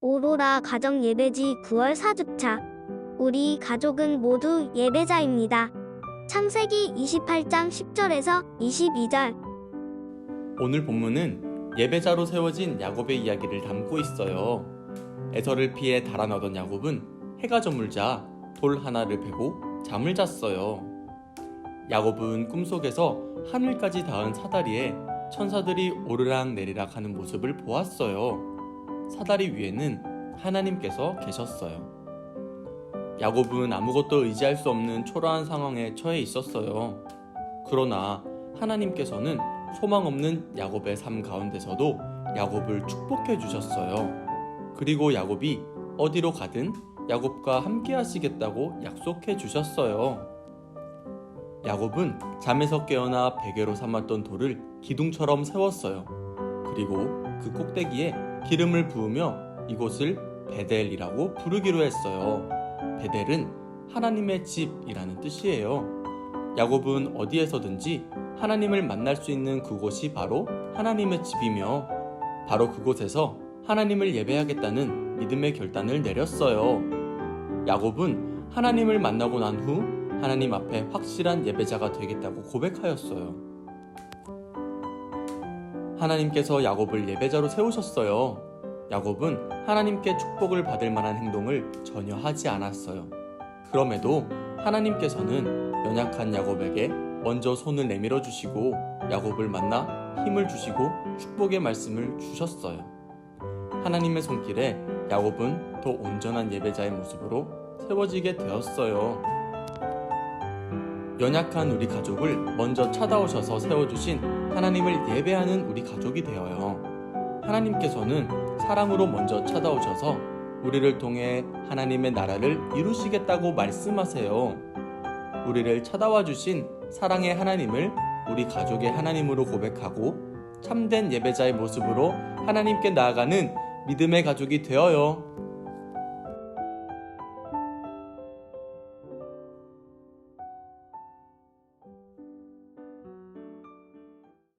오로라 가정 예배지 9월 4주차. 우리 가족은 모두 예배자입니다. 창세기 28장 10절에서 22절. 오늘 본문은 예배자로 세워진 야곱의 이야기를 담고 있어요. 에서를 피해 달아나던 야곱은 해가 저물자 돌 하나를 베고 잠을 잤어요. 야곱은 꿈속에서 하늘까지 닿은 사다리에 천사들이 오르락 내리락 하는 모습을 보았어요. 사다리 위에는 하나님께서 계셨어요. 야곱은 아무것도 의지할 수 없는 초라한 상황에 처해 있었어요. 그러나 하나님께서는 소망 없는 야곱의 삶 가운데서도 야곱을 축복해 주셨어요. 그리고 야곱이 어디로 가든 야곱과 함께 하시겠다고 약속해 주셨어요. 야곱은 잠에서 깨어나 베개로 삼았던 돌을 기둥처럼 세웠어요. 그리고 그 꼭대기에 기름을 부으며 이곳을 베델이라고 부르기로 했어요. 베델은 하나님의 집이라는 뜻이에요. 야곱은 어디에서든지 하나님을 만날 수 있는 그곳이 바로 하나님의 집이며 바로 그곳에서 하나님을 예배하겠다는 믿음의 결단을 내렸어요. 야곱은 하나님을 만나고 난후 하나님 앞에 확실한 예배자가 되겠다고 고백하였어요. 하나님께서 야곱을 예배자로 세우셨어요. 야곱은 하나님께 축복을 받을 만한 행동을 전혀 하지 않았어요. 그럼에도 하나님께서는 연약한 야곱에게 먼저 손을 내밀어 주시고 야곱을 만나 힘을 주시고 축복의 말씀을 주셨어요. 하나님의 손길에 야곱은 더 온전한 예배자의 모습으로 세워지게 되었어요. 연약한 우리 가족을 먼저 찾아오셔서 세워주신 하나님을 예배하는 우리 가족이 되어요. 하나님께서는 사랑으로 먼저 찾아오셔서 우리를 통해 하나님의 나라를 이루시겠다고 말씀하세요. 우리를 찾아와 주신 사랑의 하나님을 우리 가족의 하나님으로 고백하고 참된 예배자의 모습으로 하나님께 나아가는 믿음의 가족이 되어요.